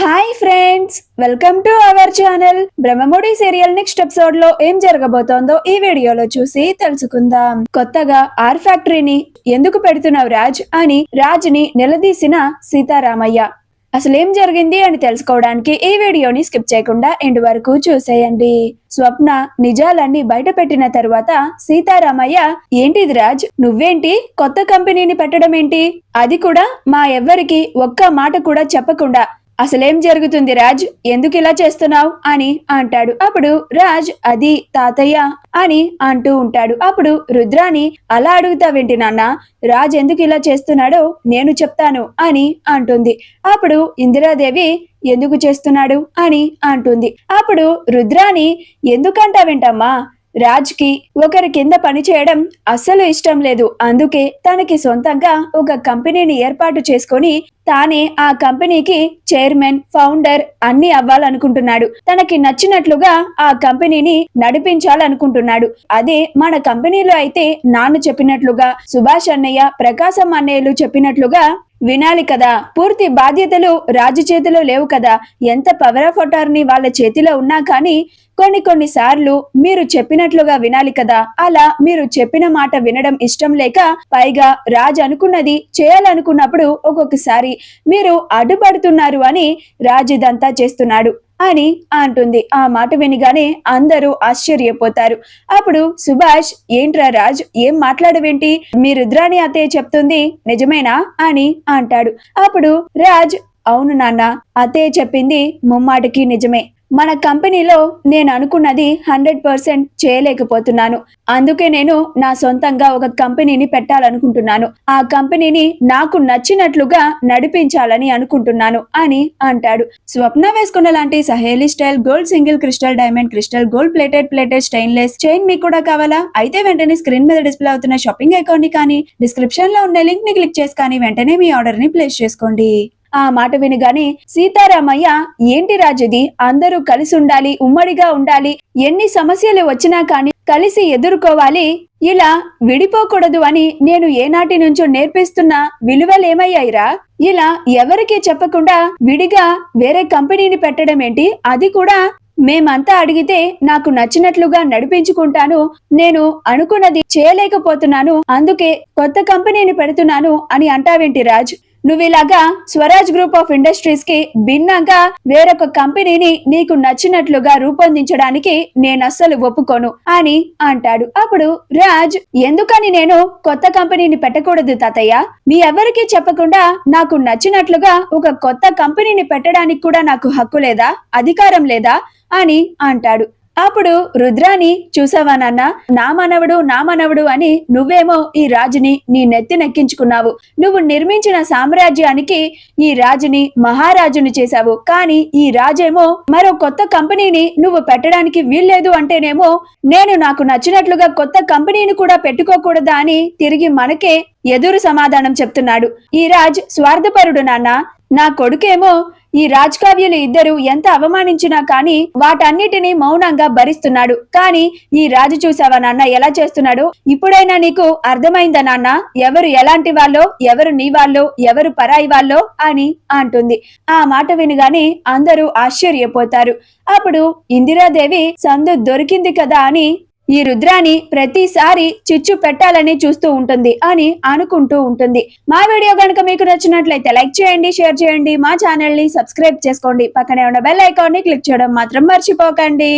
Hi friends welcome to our channel. Brahmamudi serial next ఎపిసోడ్లో ఏం జరగబోతోందో ఈ వీడియోలో చూసి తెలుసుకుందాం. కొత్తగా ఆర్ ఫ్యాక్టరీని ఎందుకు పెడుతున్నావు రాజ్ అని రాజ్ని నిలదీసిన సీతారామయ్య. అసలు ఏం జరిగింది అని తెలుసుకోవడానికి ఈ వీడియోని స్కిప్ చేయకుండా ఎండ్ వరకు చూసేయండి. స్వప్న నిజాలన్నీ బయట పెట్టిన తరువాత సీతారామయ్య ఏంటిది రాజ్? నువ్వేంటి? కొత్త కంపెనీని పెట్టడం ఏంటి అది కూడా మా ఎవ్వరికి ఒక్క మాట కూడా చెప్పకుండా అసలేం జరుగుతుంది రాజ్? ఎందుకు ఇలా చేస్తున్నావు? అని అంటాడు. అప్పుడు రాజ్ అది తాతయ్య అని అంటూ ఉంటాడు. అప్పుడు రుద్రాని అలా అడుగుతావేంటి నాన్న రాజ్ ఎందుకు ఇలా చేస్తున్నాడో నేను చెప్తాను అని అంటుంది. అప్పుడు ఇందిరాదేవి ఎందుకు చేస్తున్నాడు? అని అంటుంది. అప్పుడు రుద్రాని ఎందుకంటావేంటమ్మా రాజ్కి ఒకరి కింద పని చేయడం అస్సలు ఇష్టం లేదు. అందుకే తనకి సొంతంగా ఒక కంపెనీని ఏర్పాటు చేసుకొని తానే ఆ కంపెనీకి చైర్మన్ ఫౌండర్ అన్ని అవ్వాలనుకుంటున్నాడు. తనకి నచ్చినట్లుగా ఆ కంపెనీని నడిపించాలనుకుంటున్నాడు. అదే మన కంపెనీలో అయితే నాన్న చెప్పినట్లుగా సుభాష్ అన్నయ్య ప్రకాశం అన్నయ్యలు చెప్పినట్లుగా వినాలి కదా. పూర్తి బాధ్యతలు రాజు చేతిలో లేవు కదా. ఎంత పవర్ ఆఫ్ అటార్నీ వాళ్ళ చేతిలో ఉన్నా కానీ కొన్ని కొన్ని సార్లు మీరు చెప్పినట్లుగా వినాలి కదా. అలా మీరు చెప్పిన మాట వినడం ఇష్టం లేక పైగా రాజ్ అనుకున్నది చేయాలనుకున్నప్పుడు ఒక్కొక్కసారి మీరు అడ్డుపడుతున్నారు అని రాజ్ ఇదంతా చేస్తున్నాడు. అని అంటుంది. ఆ మాట వినిగానే అందరూ ఆశ్చర్యపోతారు. అప్పుడు సుభాష్ ఏంట్రా రాజ్ ఏం మాట్లాడవేంటి? మీ రుద్రాణి అత్తయ్య చెప్తుంది నిజమేనా? అని అంటాడు. అప్పుడు రాజ్ అవును నాన్న అత్తయ్య చెప్పింది ముమ్మాటికి నిజమే. మన కంపెనీలో నేను అనుకున్నది హండ్రెడ్ పర్సెంట్ చేయలేకపోతున్నాను. అందుకే నేను నా సొంతంగా ఒక కంపెనీని పెట్టాలనుకుంటున్నాను. ఆ కంపెనీని నాకు నచ్చినట్లుగా నడిపించాలని అనుకుంటున్నాను అని అంటాడు. స్వప్న వేసుకున్న లాంటి Saheli style gold single crystal diamond crystal gold plated plated stainless chain మీకు కూడా కావాలా? అయితే వెంటనే స్క్రీన్ మీద డిస్ప్లే అవుతున్న షాపింగ్ అకౌంట్ని కానీ డిస్క్రిప్షన్లో ఉండే లింక్ని క్లిక్ చేసి కానీ వెంటనే మీ ఆర్డర్ని ప్లేస్ చేసుకోండి. ఆ మాట వినగానే సీతారామయ్య ఏంటి రాజుది? అందరూ కలిసి ఉండాలి ఉమ్మడిగా ఉండాలి. ఎన్ని సమస్యలు వచ్చినా కానీ కలిసి ఎదుర్కోవాలి. ఇలా విడిపోకూడదు అని నేను ఏనాటి నుంచో నేర్పిస్తున్న. విలువలేమయ్యాయిరా? ఇలా ఎవరికీ చెప్పకుండా విడిగా వేరే కంపెనీని పెట్టడం ఏంటి? అది కూడా మేమంతా అడిగితే నాకు నచ్చినట్లుగా నడిపించుకుంటాను. నేను అనుకున్నది చేయలేకపోతున్నాను. అందుకే కొత్త కంపెనీని పెడుతున్నాను అని అంటావేంటి రాజ్? నువ్వు ఇలాగా స్వరాజ్ గ్రూప్ ఆఫ్ ఇండస్ట్రీస్కి భిన్నంగా వేరొక కంపెనీని నీకు నచ్చినట్లుగా రూపొందించడానికి నేను అస్సలు ఒప్పుకోను అని అంటాడు. అప్పుడు రాజ్ ఎందుకని నేను కొత్త కంపెనీని పెట్టకూడదు తాతయ్య? మీ ఎవరికి చెప్పకుండా నాకు నచ్చినట్లుగా ఒక కొత్త కంపెనీని పెట్టడానికి కూడా నాకు హక్కు లేదా? అధికారం లేదా? అని అంటాడు. అప్పుడు రుద్రాని చూసావా నాన్న? నా మనవడు నా మనవడు అని నువ్వేమో ఈ రాజుని నీ నెత్తి నెక్కించుకున్నావు. నువ్వు నిర్మించిన సామ్రాజ్యానికి ఈ రాజుని మహారాజుని చేశావు. కానీ ఈ రాజేమో మరో కొత్త కంపెనీని నువ్వు పెట్టడానికి వీల్లేదు అంటేనేమో నేను నాకు నచ్చినట్లుగా కొత్త కంపెనీని కూడా పెట్టుకోకూడదా అని తిరిగి మనకే ఎదురు సమాధానం చెప్తున్నాడు. ఈ రాజ్ స్వార్థపరుడు నాన్న. నా కొడుకేమో ఈ రాజకావ్యులు ఇద్దరు ఎంత అవమానించినా కానీ వాటన్నిటిని మౌనంగా భరిస్తున్నాడు. కానీ ఈ రాజు చూసావా నాన్న ఎలా చేస్తున్నాడు? ఇప్పుడైనా నీకు అర్థమైందా నాన్న? ఎవరు ఎలాంటి వాళ్ళో ఎవరు నీ వాళ్ళో ఎవరు పరాయి వాళ్ళో అని అంటుంది. ఆ మాట వినగానే అందరూ ఆశ్చర్యపోతారు. అప్పుడు ఇందిరాదేవి సందు దొరికింది కదా అని ఈ రుద్రాని ప్రతిసారి చిచ్చు పెట్టాలని చూస్తూ ఉంటుంది అని అనుకుంటూ ఉంటుంది. మా వీడియో కనుక మీకు నచ్చినట్లయితే లైక్ చేయండి షేర్ చేయండి మా ఛానల్ని సబ్స్క్రైబ్ చేసుకోండి. పక్కనే ఉన్న బెల్ ఐకాన్ని క్లిక్ చేయడం మాత్రం మర్చిపోకండి.